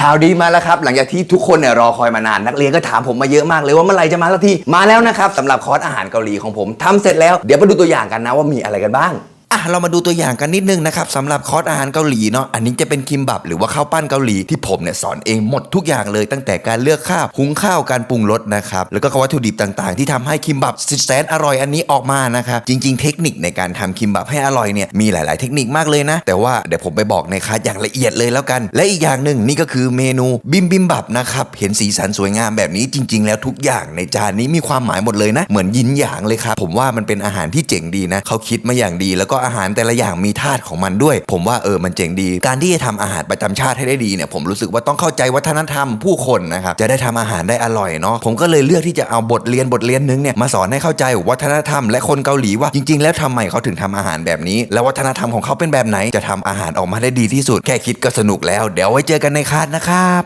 ข่าวดีมาแล้วครับ หลังจากที่ทุกคนเนี่ยรอคอยมานานนักเรียนก็ถามผมมาเยอะมากเลยว่าเมื่อไหร่จะมาสักทีมาแล้วนะครับสำหรับคอร์สอาหารเกาหลีของผมทำเสร็จแล้วเดี๋ยวมาดูตัวอย่างกันนะว่ามีอะไรกันบ้าง อะเรามาดูตัวอย่างกันนิดนึงนะครับสำหรับคอร์สอาหารเกาหลีเนาะอันนี้จะเป็นคิมบับหรือว่าข้าวปั้นเกาหลีที่ผมเนี่ยสอนเองหมดทุกอย่างเลย ตั้งแต่การเลือกข้าวหุงข้าวการปรุงรสนะครับแล้วก็วัตถุดิบต่างๆ ที่ทำให้คิมบับสุดแสนอร่อยอันนี้ออกมานะครับจริง ๆ เทคนิคในการทำคิมบับให้อร่อยเนี่ยมีหลาย ๆ เทคนิคมากเลยนะ แต่ว่าเดี๋ยวผมไปบอกในคลาสอย่างละเอียดเลยแล้วกัน และอีกอย่างหนึ่งนี่ก็คือเมนูบิมบิมบับนะครับเห็นสีสันสวยงามแบบนี้จริง ๆ แล้วทุกอย่างในจานนี้มีความหมายหมดเลยนะ เหมือนยินหยางเลยครับผมว่ามันเป็นอาหารที่เจ๋งดีนะเขาคิดมาอย่างดีแล้วก็อาหารแต่ละอย่างมีธาตุของมันด้วย ผมว่าเออมันเจ๋งดี การที่จะทำอาหารประจำชาติให้ได้ดีเนี่ยผมรู้สึกว่าต้องเข้าใจวัฒนธรรมผู้คนนะครับจะได้ทำอาหารได้อร่อยเนาะผมก็เลยเลือกที่จะเอาบทเรียนบทเรียนนึงเนี่ยมาสอนให้เข้าใจวัฒนธรรมและคนเกาหลีว่าจริง ๆ แล้วทำไมเขาถึงทำอาหารแบบนี้ แล้ววัฒนธรรมของเขาเป็นแบบไหนจะทำอาหารออกมาได้ดีที่สุดแค่คิดก็สนุกแล้ว เดี๋ยวไว้เจอกันในคลาสนะครับ